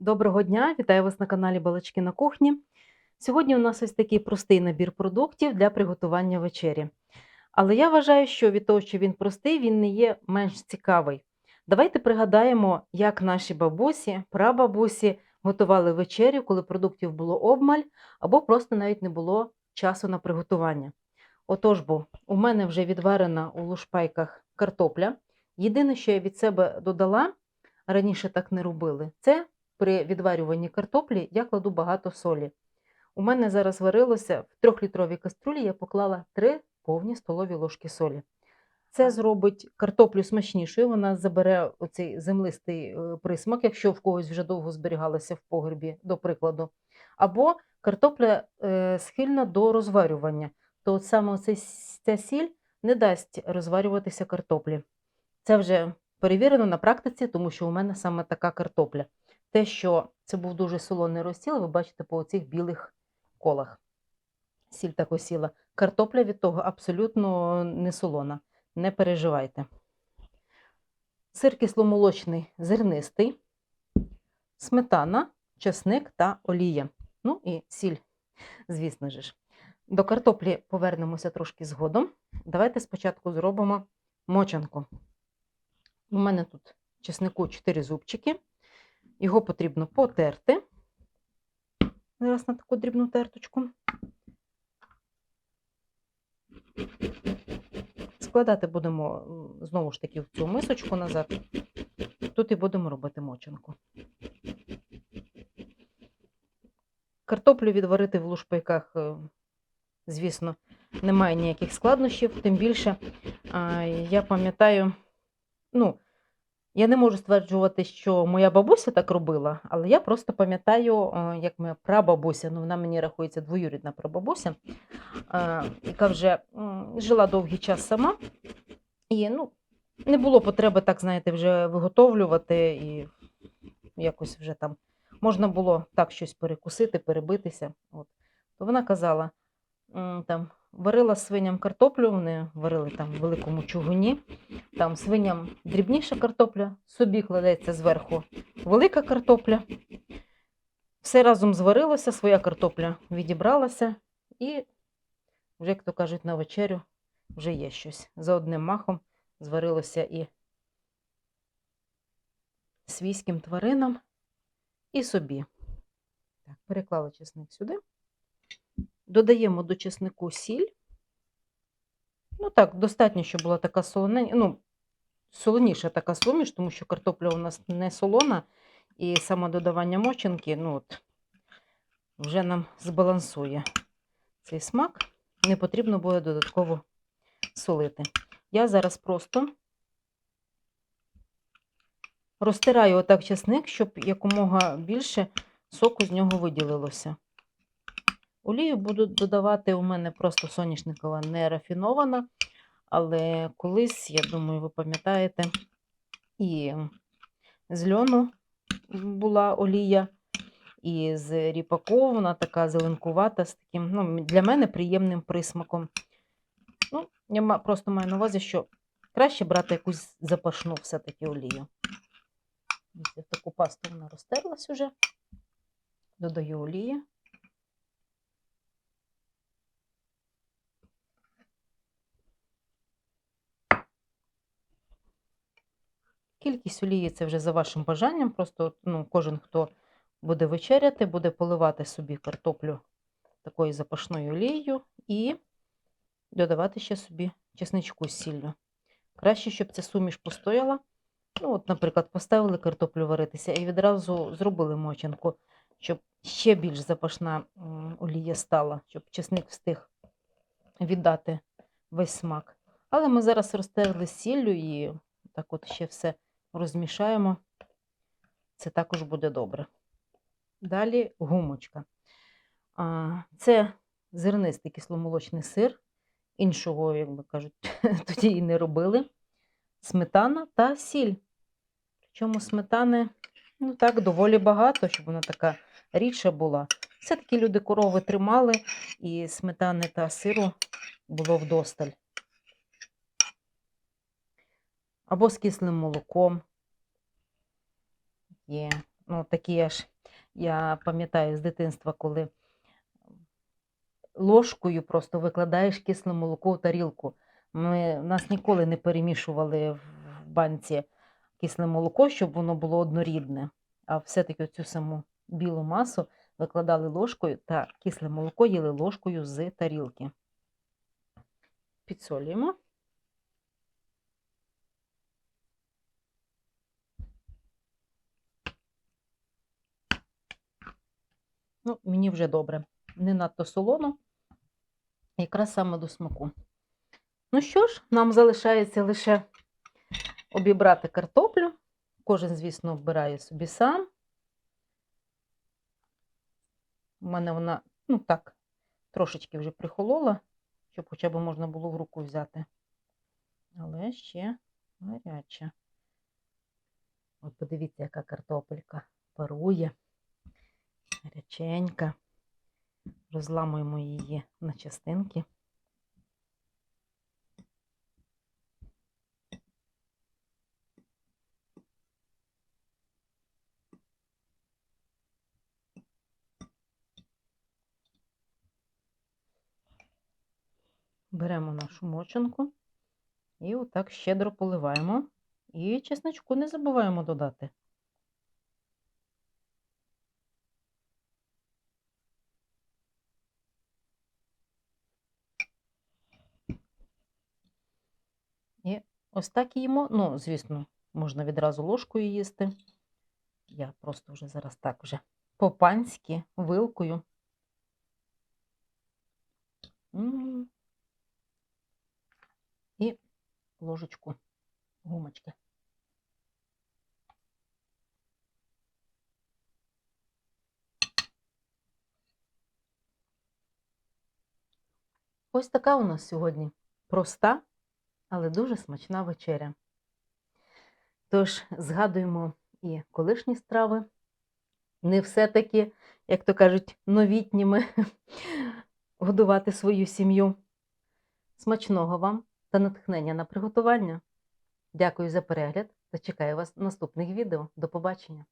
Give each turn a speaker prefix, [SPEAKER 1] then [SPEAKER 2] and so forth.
[SPEAKER 1] Доброго дня, вітаю вас на каналі Балачки на кухні. Сьогодні у нас ось такий простий набір продуктів для приготування вечері. Але я вважаю, що від того, що він простий, він не є менш цікавий. Давайте пригадаємо, як наші бабусі, прабабусі готували вечерю, коли продуктів було обмаль, або просто навіть не було часу на приготування. Отож, бо у мене вже відварена у лушпайках картопля. Єдине, що я від себе додала, раніше так не робили, це при відварюванні картоплі я кладу багато солі. У мене зараз варилося в трьохлітровій каструлі, я поклала 3 повні столові ложки солі. Це зробить картоплю смачнішою, вона забере оцей землистий е, присмак, якщо в когось вже довго зберігалося в погребі, до прикладу. Або картопля е, схильна до розварювання, то от саме ця сіль не дасть розварюватися картоплі. Це вже перевірено на практиці, тому що у мене саме така картопля. Те, що це був дуже солоний розсіл, ви бачите по оцих білих колах. Сіль так осіла. Картопля від того абсолютно не солона. Не переживайте. Сир кисломолочний зернистий, сметана, чесник та олія. Ну і сіль, звісно ж. До картоплі повернемося трошки згодом. Давайте спочатку зробимо мочанку. У мене тут чеснику 4 зубчики. Його потрібно потерти. Зараз на таку дрібну терточку. Складати будемо знову ж таки в цю мисочку назад. Тут і будемо робити мочанку. Картоплю відварити в лушпайках, е, звісно, немає ніяких складнощів. Тим більше, я пам'ятаю, ну, я не можу стверджувати, що моя бабуся так робила, але я просто пам'ятаю, е, як моя прабабуся, ну вона мені рахується двоюрідна прабабуся, е, яка вже жила довгий час сама. І ну, не було потреби, так знаєте, вже виготовлювати і якось вже там можна було так щось перекусити, перебитися. От. То вона казала, там, варила свиням картоплю, вони варили там в великому чугуні, там свиням дрібніша картопля, собі кладеться зверху велика картопля. Все разом зварилося, своя картопля відібралася, і вже, як то кажуть, на вечерю вже є щось. За одним махом зварилося і свійським тваринам, і собі. Так, переклала чесник сюди. Додаємо до чеснику сіль. Ну так, достатньо, щоб була така солоненька, ну, солоніша така суміш, тому що картопля у нас не солона, і саме додавання мочинки, ну от, вже нам збалансує цей смак. Не потрібно буде додатково солити. Я зараз просто розтираю отак чесник, щоб якомога більше соку з нього виділилося. Олію буду додавати у мене просто соняшникова не рафінована, але колись, я думаю, ви пам'ятаєте, і з льону була олія, і з ріпаку вона така зеленкувата, з таким, ну, для мене приємним присмаком. Ну, я просто маю на увазі, що краще брати якусь запашну все-таки олію. Таку пасту вона розтерлась уже. Додаю олії. Кількість олії це вже за вашим бажанням. Просто ну, кожен, хто буде вечеряти, буде поливати собі картоплю такою запашною олією і додавати ще собі чесничку з сіллю. Краще, щоб ця суміш постояла. Ну, от, наприклад, поставили картоплю варитися і відразу зробили мочанку, щоб ще більш запашна олія стала, щоб чесник встиг віддати весь смак. Але ми зараз розтерли сіллю і так от ще все розмішаємо. Це також буде добре. Далі гумочка. Це зернистий кисломолочний сир. Іншого, як би кажуть, тоді і не робили. Сметана та сіль. Причому сметани, ну так, доволі багато, щоб вона така рідша була. Все-таки люди корови тримали, і сметани та сиру було вдосталь. Або з кислим молоком. Є. ну, такі аж, я пам'ятаю з дитинства, коли ложкою просто викладаєш кисле молоко в тарілку. Ми нас ніколи не перемішували в банці кисле молоко, щоб воно було однорідне. А все-таки цю саму білу масу викладали ложкою та кисле молоко їли ложкою з тарілки. Підсолюємо. Ну, мені вже добре. Не надто солоно, якраз саме до смаку. Ну що ж, нам залишається лише обібрати картоплю. Кожен, звісно, вбирає собі сам. У мене вона, ну так, трошечки вже прихолола, щоб хоча б можна було в руку взяти. Але ще гаряча. От подивіться, яка картопелька парує, гаряченька. Розламуємо її на частинки. Беремо нашу мочанку і отак щедро поливаємо. І чесничку не забуваємо додати. І ось так їмо. Ну, звісно, можна відразу ложкою їсти. Я просто вже зараз так вже по-панськи вилкою. І ложечку гумочки. Ось така у нас сьогодні проста, але дуже смачна вечеря. Тож згадуємо і колишні страви, не все-таки, як то кажуть, новітніми годувати свою сім'ю. Смачного вам та натхнення на приготування. Дякую за перегляд та чекаю вас наступних відео. До побачення!